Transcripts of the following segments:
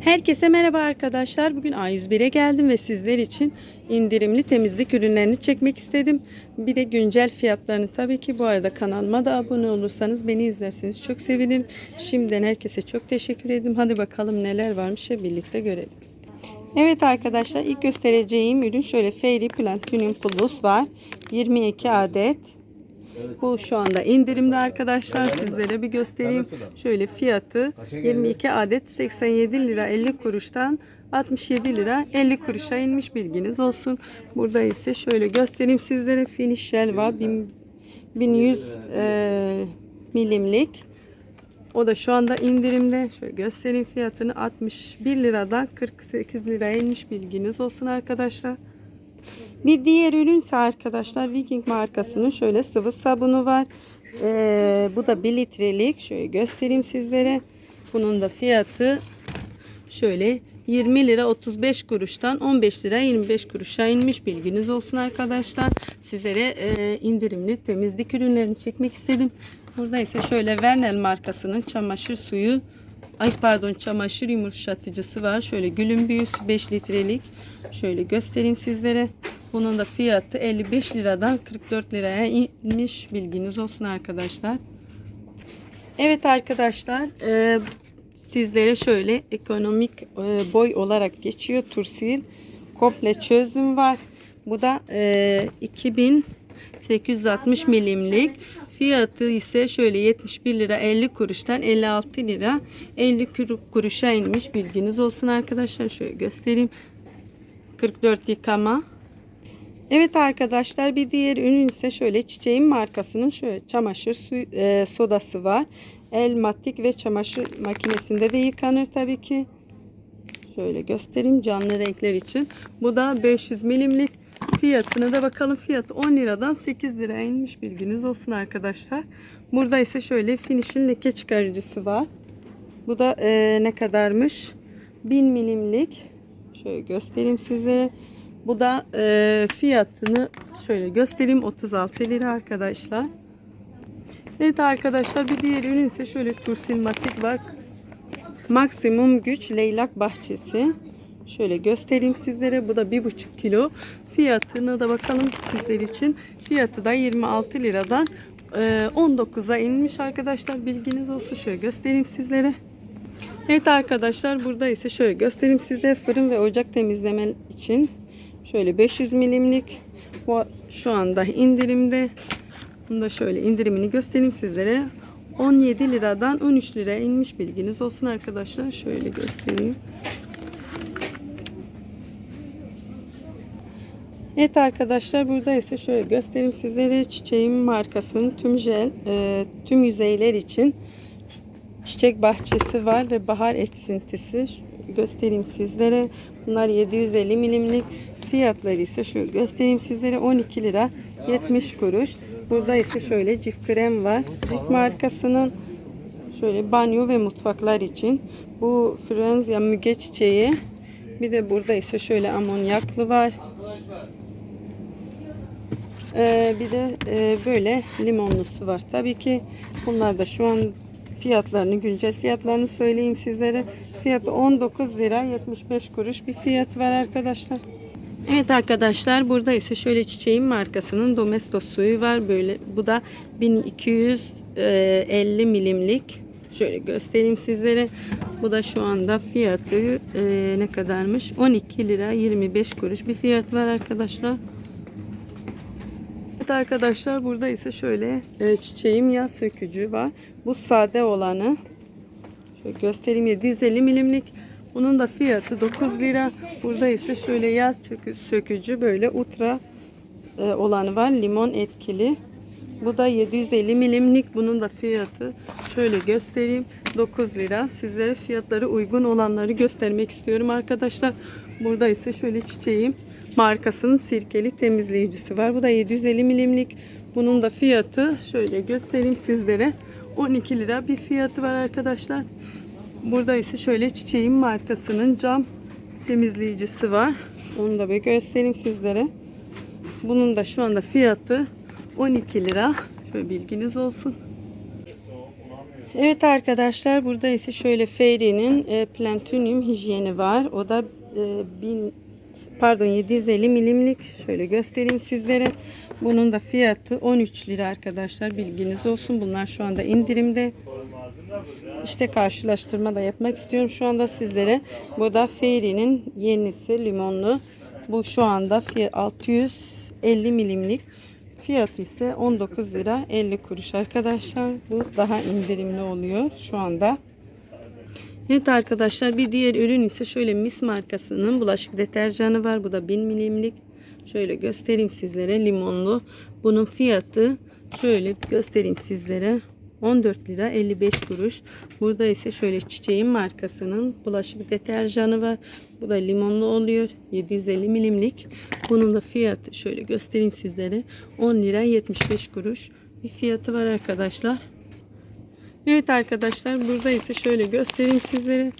Herkese merhaba arkadaşlar. Bugün A101'e geldim ve sizler için indirimli temizlik ürünlerini çekmek istedim. Bir de güncel fiyatlarını tabii ki bu arada kanalıma da abone olursanız beni izlerseniz çok sevinirim. Şimdiden herkese çok teşekkür ederim. Hadi bakalım neler varmış hep birlikte görelim. Evet arkadaşlar ilk göstereceğim ürün şöyle Fairy Platinum Plus var. 22 adet. Bu şu anda indirimde arkadaşlar. Sizlere bir göstereyim. Şöyle fiyatı 22 adet 87 lira 50 kuruştan 67 lira 50 kuruşa inmiş bilginiz olsun. Burada ise şöyle göstereyim sizlere finish shell var. 1000 1100 e, milimlik. O da şu anda indirimde. Şöyle göstereyim fiyatını 61 liradan 48 liraya inmiş bilginiz olsun arkadaşlar. Bir diğer ürünse arkadaşlar Viking markasının şöyle sıvı sabunu var. Ee, bu da 1 litrelik. Şöyle göstereyim sizlere. Bunun da fiyatı şöyle 20 lira 35 kuruştan 15 lira 25 kuruşa inmiş bilginiz olsun arkadaşlar. Sizlere e, indirimli temizlik ürünlerini çekmek istedim. Burada ise şöyle Vernel markasının çamaşır suyu Ay pardon çamaşır yumuşatıcısı var. Şöyle gülün büyüsü 5 litrelik. Şöyle göstereyim sizlere. Bunun da fiyatı 55 liradan 44 liraya inmiş bilginiz olsun arkadaşlar. Evet arkadaşlar e, sizlere şöyle ekonomik e, boy olarak geçiyor. Tursil komple çözüm var. Bu da e, 2860 milimlik. Fiyatı ise şöyle 71 lira 50 kuruştan 56 lira 50 kuruşa inmiş bilginiz olsun arkadaşlar. Şöyle göstereyim. 44 yıkama. Evet arkadaşlar bir diğer ürün ise şöyle çiçeğin markasının şöyle çamaşır suyu, e, sodası var. Elmatik ve çamaşır makinesinde de yıkanır tabii ki. Şöyle göstereyim canlı renkler için. Bu da 500 milimlik. Fiyatına da bakalım. Fiyatı 10 liradan 8 liraya inmiş bilginiz olsun arkadaşlar. Burada ise şöyle finish'in leke çıkarıcısı var. Bu da e, ne kadarmış? 1000 milimlik. Şöyle göstereyim size. Bu da e, fiyatını şöyle göstereyim 36 lira arkadaşlar. Evet arkadaşlar bir diğer ürün ise şöyle tursilmatik var. Maksimum güç leylak bahçesi. Şöyle göstereyim sizlere. Bu da 1,5 kilo. Fiyatını da bakalım sizler için. Fiyatı da 26 liradan 19'a inmiş arkadaşlar. Bilginiz olsun. Şöyle göstereyim sizlere. Evet arkadaşlar burada ise şöyle göstereyim size fırın ve ocak temizleme için şöyle 500 milimlik. Bu şu anda indirimde. Bunu da şöyle indirimini göstereyim sizlere. 17 liradan 13 liraya inmiş bilginiz olsun arkadaşlar. Şöyle göstereyim. Evet arkadaşlar burada ise şöyle göstereyim sizlere. Çiçeğim markasının tüm jel e, tüm yüzeyler için çiçek bahçesi var ve bahar eksintisi göstereyim sizlere. Bunlar 750 milimlik fiyatları ise şöyle göstereyim sizlere 12 lira 70 kuruş. Burada ise şöyle cif krem var. Cif markasının şöyle banyo ve mutfaklar için. Bu Frenzia müge çiçeği. Bir de burada ise şöyle amonyaklı var. Ee, bir de e, böyle limonlusu var. Tabii ki bunlar da şu an fiyatlarını, güncel fiyatlarını söyleyeyim sizlere. Fiyatı 19 lira 75 kuruş bir fiyat var arkadaşlar. Evet arkadaşlar burada ise şöyle çiçeğin markasının Domestos suyu var. Böyle bu da 1250 milimlik. Şöyle göstereyim sizlere. Bu da şu anda fiyatı e, ne kadarmış? 12 lira 25 kuruş bir fiyat var arkadaşlar. Evet arkadaşlar burada ise şöyle e, çiçeğim yağ sökücü var. Bu sade olanı. Şöyle göstereyim 750 milimlik. Bunun da fiyatı 9 lira. Burada ise şöyle yağ sökücü böyle ultra e, olanı var. Limon etkili. Bu da 750 milimlik. Bunun da fiyatı şöyle göstereyim. 9 lira. Sizlere fiyatları uygun olanları göstermek istiyorum arkadaşlar. Burada ise şöyle çiçeğim markasının sirkeli temizleyicisi var. Bu da 750 milimlik. Bunun da fiyatı şöyle göstereyim sizlere. 12 lira bir fiyatı var arkadaşlar. Burada ise şöyle çiçeğin markasının cam temizleyicisi var. Onu da bir göstereyim sizlere. Bunun da şu anda fiyatı 12 lira. Şöyle bilginiz olsun. Evet arkadaşlar burada ise şöyle Fairy'nin e, Platinum hijyeni var. O da e, 1000 pardon 750 milimlik. Şöyle göstereyim sizlere. Bunun da fiyatı 13 lira arkadaşlar. Bilginiz olsun. Bunlar şu anda indirimde. İşte karşılaştırma da yapmak istiyorum şu anda sizlere. Bu da Fairy'nin yenisi limonlu. Bu şu anda fiyat 650 milimlik. Fiyatı ise 19 lira 50 kuruş arkadaşlar. Bu daha indirimli oluyor şu anda. Evet arkadaşlar bir diğer ürün ise şöyle Mis markasının bulaşık deterjanı var. Bu da 1000 milimlik. Şöyle göstereyim sizlere limonlu. Bunun fiyatı şöyle göstereyim sizlere. 14 lira 55 kuruş. Burada ise şöyle çiçeğin markasının bulaşık deterjanı var. Bu da limonlu oluyor. 750 milimlik. Bunun da fiyatı şöyle göstereyim sizlere. 10 lira 75 kuruş. Bir fiyatı var arkadaşlar. Evet arkadaşlar burada ise şöyle göstereyim sizlere.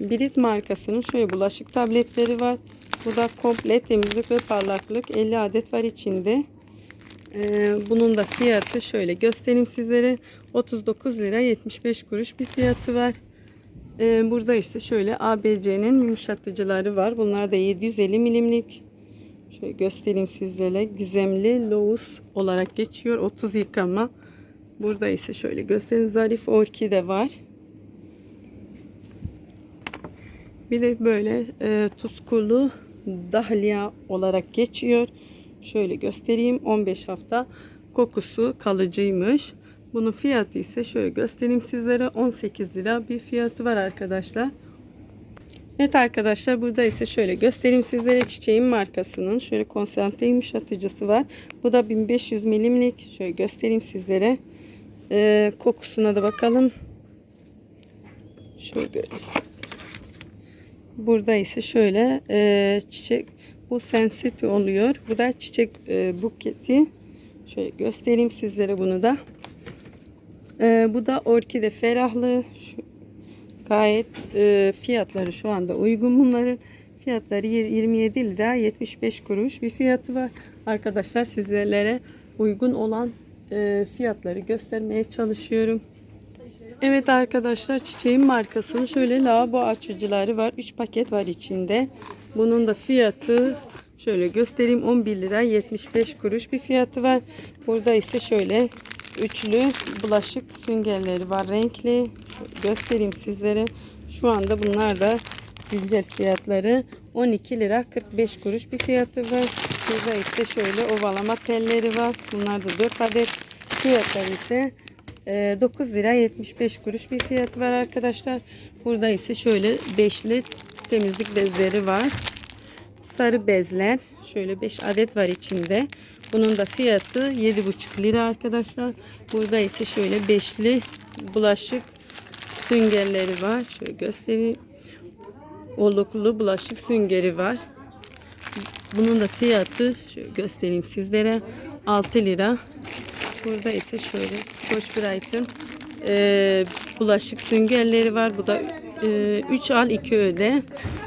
Brit markasının şöyle bulaşık tabletleri var. Bu da komple temizlik ve parlaklık 50 adet var içinde. Ee, bunun da fiyatı şöyle göstereyim sizlere. 39 lira 75 kuruş bir fiyatı var. Ee, burada ise şöyle ABC'nin yumuşatıcıları var. Bunlar da 750 milimlik. Şöyle göstereyim sizlere. Gizemli Lotus olarak geçiyor. 30 yıkama. Burada ise şöyle göstereyim. Zarif orkide var. Bir de böyle e, tutkulu dahlia olarak geçiyor. Şöyle göstereyim. 15 hafta kokusu kalıcıymış. Bunun fiyatı ise şöyle göstereyim sizlere. 18 lira bir fiyatı var arkadaşlar. Evet arkadaşlar burada ise şöyle göstereyim sizlere çiçeğin markasının şöyle konsantre yumuşatıcısı var. Bu da 1500 milimlik. Şöyle göstereyim sizlere. Ee, kokusuna da bakalım. Şöyle. Burada ise şöyle e, çiçek bu sensitive oluyor. Bu da çiçek e, buketi. Şöyle göstereyim sizlere bunu da. E, bu da orkide ferahlığı. Şu, gayet e, fiyatları şu anda uygun bunların. Fiyatları 27 lira 75 kuruş bir fiyatı var. Arkadaşlar sizlere uygun olan e, fiyatları göstermeye çalışıyorum. Evet arkadaşlar çiçeğin markasının şöyle lavabo açıcıları var. 3 paket var içinde. Bunun da fiyatı şöyle göstereyim 11 lira 75 kuruş bir fiyatı var. Burada ise şöyle üçlü bulaşık süngerleri var renkli. Göstereyim sizlere. Şu anda bunlar da güncel fiyatları 12 lira 45 kuruş bir fiyatı var. Burada ise şöyle ovalama telleri var. Bunlar da 4 adet. Fiyatları ise 9 lira 75 kuruş bir fiyatı var arkadaşlar. Burada ise şöyle beşli temizlik bezleri var. Sarı bezler. Şöyle 5 adet var içinde. Bunun da fiyatı 7,5 lira arkadaşlar. Burada ise şöyle beşli bulaşık süngerleri var. Şöyle göstereyim. Oluklu bulaşık süngeri var. Bunun da fiyatı şöyle göstereyim sizlere. 6 lira. Burada ise şöyle Koç Bright'ın e, bulaşık süngerleri var. Bu da 3 al 2 öde.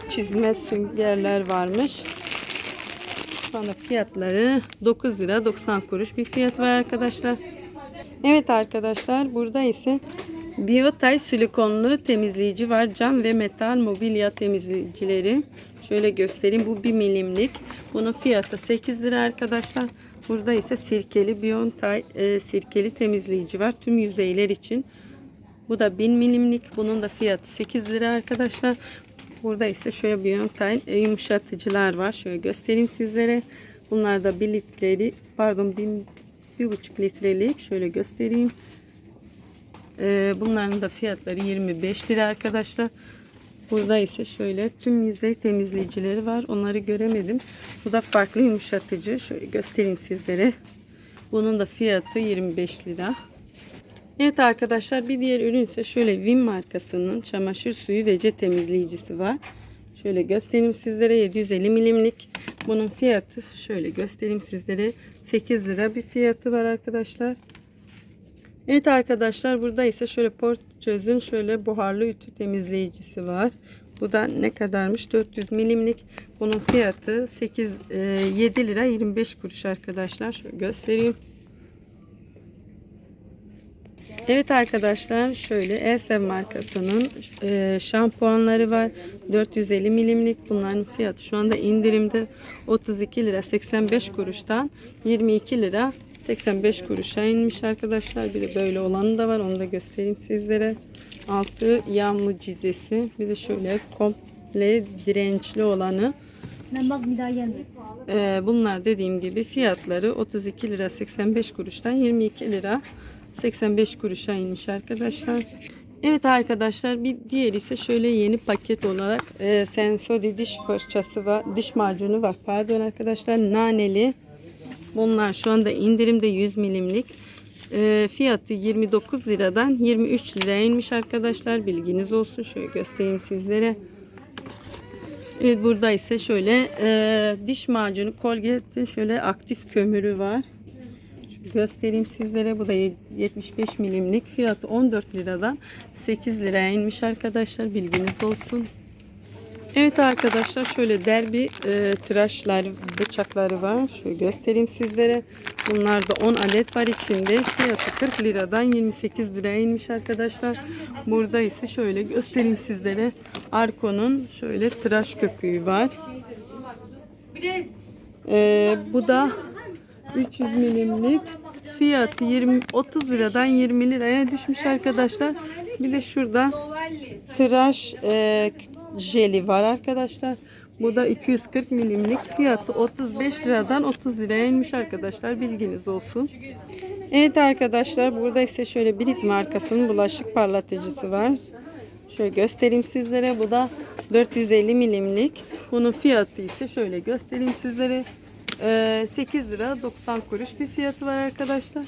Çizme süngerler varmış. Şu fiyatları 9 lira 90 kuruş bir fiyat var arkadaşlar. Evet arkadaşlar burada ise Biotay silikonlu temizleyici var. Cam ve metal mobilya temizleyicileri. Şöyle göstereyim. Bu 1 milimlik. Bunun fiyatı 8 lira arkadaşlar. Burada ise sirkeli Biontay e, sirkeli temizleyici var. Tüm yüzeyler için. Bu da 1000 milimlik. Bunun da fiyatı 8 lira arkadaşlar. Burada ise şöyle Biontay e, yumuşatıcılar var. Şöyle göstereyim sizlere. Bunlar da 1 litreli pardon 1,5 litrelik. Şöyle göstereyim. E, bunların da fiyatları 25 lira arkadaşlar. Burada ise şöyle tüm yüzey temizleyicileri var. Onları göremedim. Bu da farklı yumuşatıcı. Şöyle göstereyim sizlere. Bunun da fiyatı 25 lira. Evet arkadaşlar bir diğer ürün ise şöyle Vim markasının çamaşır suyu ve cet temizleyicisi var. Şöyle göstereyim sizlere 750 milimlik. Bunun fiyatı şöyle göstereyim sizlere 8 lira bir fiyatı var arkadaşlar. Evet arkadaşlar burada ise şöyle Portçöz'ün şöyle buharlı ütü temizleyicisi var. Bu da ne kadarmış? 400 milimlik. Bunun fiyatı 8 7 lira 25 kuruş arkadaşlar. Şöyle göstereyim. Evet arkadaşlar şöyle Elsev markasının e, şampuanları var. 450 milimlik bunların fiyatı şu anda indirimde 32 lira 85 kuruştan 22 lira 85 kuruşa inmiş arkadaşlar. Bir de böyle olanı da var onu da göstereyim sizlere. Altı yağmur cizesi bir de şöyle komple dirençli olanı. Ee, bunlar dediğim gibi fiyatları 32 lira 85 kuruştan 22 lira 85 kuruşa inmiş arkadaşlar. Evet arkadaşlar bir diğer ise şöyle yeni paket olarak e, Sensory diş fırçası var. Diş macunu var pardon arkadaşlar naneli. Bunlar şu anda indirimde 100 milimlik. E, fiyatı 29 liradan 23 liraya inmiş arkadaşlar. Bilginiz olsun. Şöyle göstereyim sizlere. Evet burada ise şöyle e, diş macunu Colgate'in şöyle aktif kömürü var. Şöyle göstereyim sizlere. Bu da 75 milimlik. Fiyatı 14 liradan 8 liraya inmiş arkadaşlar. Bilginiz olsun. Evet arkadaşlar şöyle derbi e, tıraşlar bıçakları var. Şöyle göstereyim sizlere. Bunlarda 10 adet var içinde. Fiyatı 40 liradan 28 liraya inmiş arkadaşlar. Burada ise şöyle göstereyim sizlere. Arko'nun şöyle tıraş köpüğü var. E, bu da 300 milimlik. Fiyatı 20 30 liradan 20 liraya düşmüş arkadaşlar. Bir de şurada tıraş e, jeli var arkadaşlar. Bu da 240 milimlik fiyatı 35 liradan 30 liraya inmiş arkadaşlar. Bilginiz olsun. Evet arkadaşlar burada ise şöyle Brit markasının bulaşık parlatıcısı var. Şöyle göstereyim sizlere. Bu da 450 milimlik. Bunun fiyatı ise şöyle göstereyim sizlere. Ee, 8 lira 90 kuruş bir fiyatı var arkadaşlar.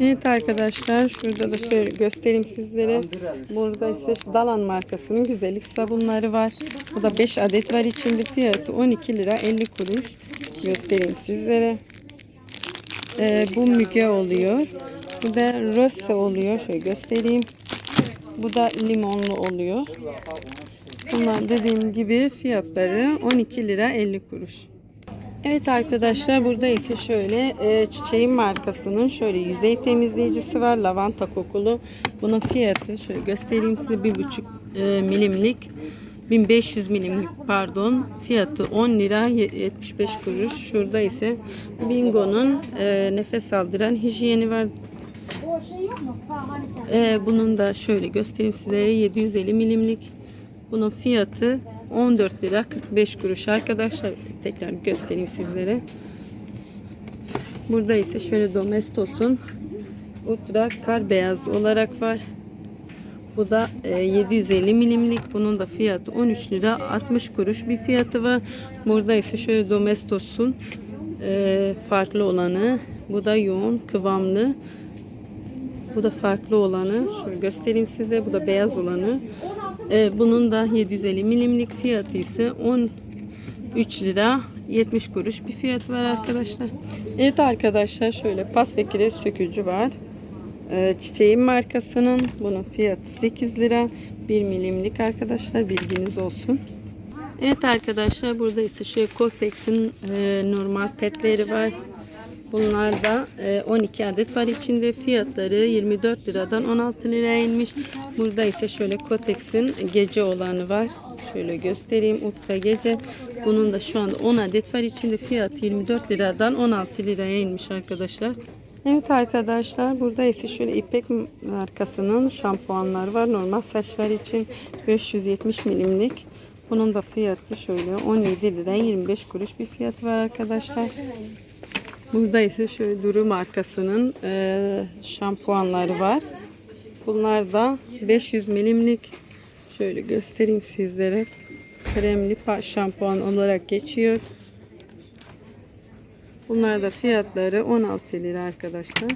Evet arkadaşlar şurada da şöyle göstereyim sizlere. Burada ise Dalan markasının güzellik sabunları var. Bu da 5 adet var içinde fiyatı 12 lira 50 kuruş. Göstereyim sizlere. Ee, bu Müge oluyor. Bu da Rose oluyor. Şöyle göstereyim. Bu da limonlu oluyor. Bunlar dediğim gibi fiyatları 12 lira 50 kuruş. Evet arkadaşlar burada ise şöyle e, çiçeğin markasının şöyle yüzey temizleyicisi var lavanta kokulu. Bunun fiyatı şöyle göstereyim size bir buçuk e, milimlik 1500 milimlik pardon fiyatı 10 lira 75 kuruş. Şurada ise Bingo'nun e, nefes aldıran hijyeni var. E, bunun da şöyle göstereyim size 750 milimlik. Bunun fiyatı 14 lira 45 kuruş arkadaşlar. Tekrar göstereyim sizlere. Burada ise şöyle Domestos'un Ultra kar beyaz olarak var. Bu da e, 750 milimlik. Bunun da fiyatı 13 lira 60 kuruş bir fiyatı var. Burada ise şöyle Domestos'un e, farklı olanı. Bu da yoğun kıvamlı. Bu da farklı olanı. Şöyle göstereyim size. Bu da beyaz olanı. Ee, bunun da 750 milimlik fiyatı ise 13 lira 70 kuruş bir fiyat var arkadaşlar. Evet arkadaşlar şöyle pas ve kireç sökücü var. Ee, çiçeğin markasının bunun fiyatı 8 lira 1 milimlik arkadaşlar bilginiz olsun. Evet arkadaşlar burada ise şey Coltex'in e, normal petleri var. Bunlar da e, 12 adet var içinde. Fiyatları 24 liradan 16 liraya inmiş. Burada ise şöyle Kotex'in gece olanı var. Şöyle göstereyim. Ultra gece. Bunun da şu anda 10 adet var içinde. Fiyatı 24 liradan 16 liraya inmiş arkadaşlar. Evet arkadaşlar burada ise şöyle İpek markasının şampuanları var. Normal saçlar için 570 milimlik. Bunun da fiyatı şöyle 17 lira 25 kuruş bir fiyatı var arkadaşlar. Burada ise şöyle Duru markasının e, şampuanları var. Bunlar da 500 milimlik. Şöyle göstereyim sizlere. Kremli şampuan olarak geçiyor. Bunlar da fiyatları 16 lira arkadaşlar.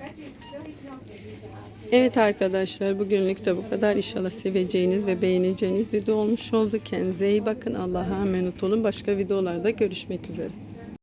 Evet arkadaşlar bugünlük de bu kadar. İnşallah seveceğiniz ve beğeneceğiniz video olmuş oldu. Kendinize iyi bakın. Allah'a emanet olun. Başka videolarda görüşmek üzere.